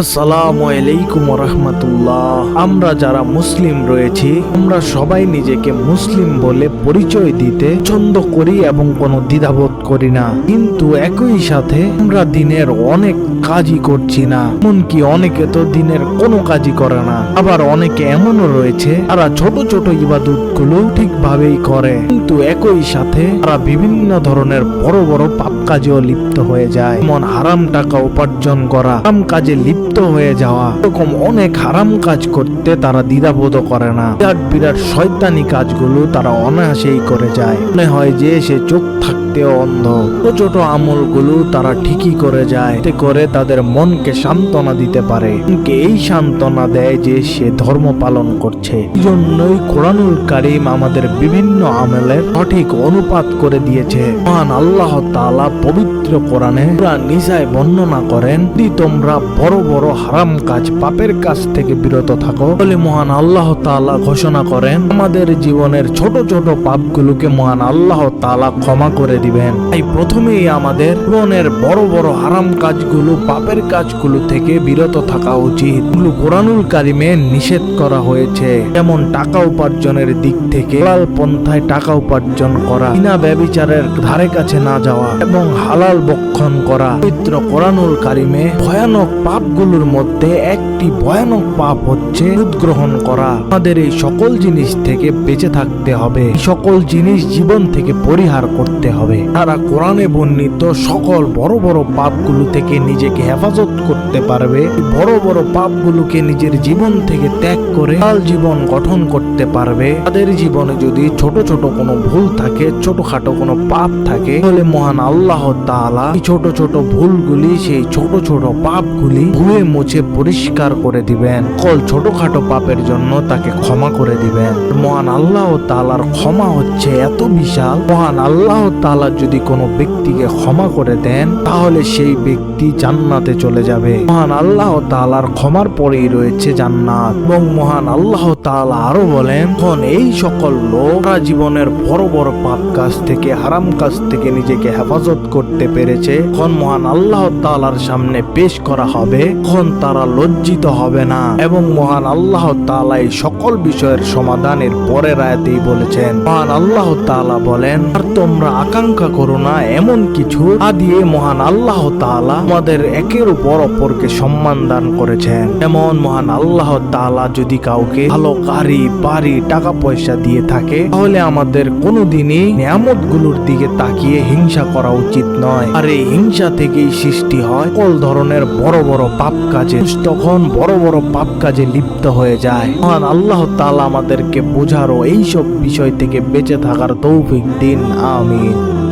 আসসালামু আলাইকুম রহমতুল্লাহ আমরা যারা মুসলিম রয়েছি, আমরা সবাই নিজেকে মুসলিম বলে পরিচয় দিতে পছন্দ করি এবং কোনো দ্বিধাবোধ করি না। কিন্তু একই সাথে আমরা দিনের অনেক কাজই করছি না। এমনকি অনেকে তো দিনের কোনো কাজই করে না। আবার অনেকে এমনও রয়েছে, তারা ছোট ছোট ইবাদতগুলো ঠিকভাবেই করে। কিন্তু একই সাথে তারা বিভিন্ন ধরনের বড় বড় পাপ কাজেও লিপ্ত হয়ে যায়। যেমন হারাম টাকা উপার্জন করা, হারাম কাজে লিপ্ত হয়ে যাওয়া। এরকম অনেক হারাম কাজ করতে তারা দ্বিধাবোধ করে না। বিরাট বিরাট শয়তানি কাজগুলো তারা অনায়াসেই করে যায়। মনে হয় যে সে চোখ থাকতেও অন্ধ। ছোট ছোট আমলগুলো তারা ঠিকই করে যায়। এতে করে তাদের মনকে সান্ত্বনা দিতে পারে। মনকে এই সান্ত্বনা দেয় যে সে ধর্ম পালন করছে। এই জন্যই কোরআনুল কারিম আমাদের বিভিন্ন আমলের সঠিক অনুপাত করে দিয়েছে। মহান আল্লাহ তাআলা পবিত্র কোরআনে নিজায় বর্ণনা করেন তোমরা বড় হারাম কাজ পাপের কাজ থেকে বিরত থাকো। বলে মহান আল্লাহ তাআলা ঘোষণা করেন, আমাদের জীবনের ছোট ছোট পাপগুলোকে মহান আল্লাহ তালা ক্ষমা করে দিবেন। তাই প্রথমেই আমাদের জীবনের বড় বড় হারাম কাজগুলো, পাপের কাজগুলো থেকে বিরত থাকা উচিত। কোরআনুল কারিমে নিষেধ করা হয়েছে। যেমন টাকা উপার্জনের দিক থেকে হালাল পন্থায় টাকা উপার্জন করা, বিনা ব্যবিচারের ধারে কাছে না যাওয়া, এবং হালাল বক্ষণ করা। পবিত্র কোরআনুল কারিমে ভয়ানক পাপগুলোর মধ্যে একটি ভয়ানক পাপ হচ্ছে গ্রহণ করা। আমাদের এই সকল জিনিস থেকে বেঁচে থাকতে হবে। সকল জিনিস জীবন থেকে পরিহার করতে হবে। তারা কোরআনে বর্ণিত সকল বড় বড় পাপগুলো থেকে নিজেকে হেফাজত করতে পারবে। বড় বড় পাপগুলোকে নিজের জীবন থেকে ত্যাগ করে লাল জীবন গঠন করতে পারবে। তাদের জীবনে যদি ছোট ছোট কোনো ভুল থাকে, ছোটখাটো কোনো পাপ থাকে, তাহলে মহান আল্লাহ তাআলা এই ছোট ছোট ভুলগুলি, সেই ছোট ছোট পাপগুলি ধুয়ে মুছে পরিষ্কার করে দিবেন। কল ছোটখাটো পাপের জন্য তাকে ক্ষমা করে দিবেন। মহান আল্লাহ তালার ক্ষমা হচ্ছে এত বিশাল। মহান আল্লাহ তাআলা যদি কোনো ব্যক্তিকে ক্ষমা করে দেন, তাহলে সেই ব্যক্তি জান্নাতে চলে যাবে। মহান আল্লাহ তালার ক্ষমার পরেই রয়েছে জান্নাত। এবং মহান আল্লাহ তাআলা আরও বলেন, এখন এই সকল লোকরা জীবনের বড় বড় পাপ কাজ থেকে, হারাম কাজ থেকে নিজেকে হেফাজত করতে পেরেছে। এখন মহান আল্লাহ তালার সামনে পেশ করা হবে। এখন তারা লজ্জিত হবে না এবং মহান আল্লাহ তাআলা এই সকল বিষয়ের সমাধানের পরের আয়াতেই বলেছেন। মহান আল্লাহ তাআলা বলেন, আর তোমরা আকাঙ্ক্ষা করো না, এমন কিছু তা দিয়ে মহান আল্লাহ তাআলা আমাদের একের উপর অপরকে সম্মান দান করেছেন। যেমন মহান আল্লাহ তাআলা যদি কাউকে ভালো গাড়ি, বাড়ি টাকা পয়সা দিয়ে থাকে, তাহলে আমাদের কোনোদিনই নিয়ামতগুলোর দিকে তাকিয়ে হিংসা করা উচিত নয়। আর এই হিংসা থেকেই সৃষ্টি হয় সকল ধরনের বড় বড় পাপ কাজে তখন বড় বড় পাপ কাজে লিপ্ত হয়ে যায়। মহান আল্লাহ তালা আমাদেরকে বোঝারও এইসব বিষয় থেকে বেঁচে থাকার তৌফিক দিন, আমিন।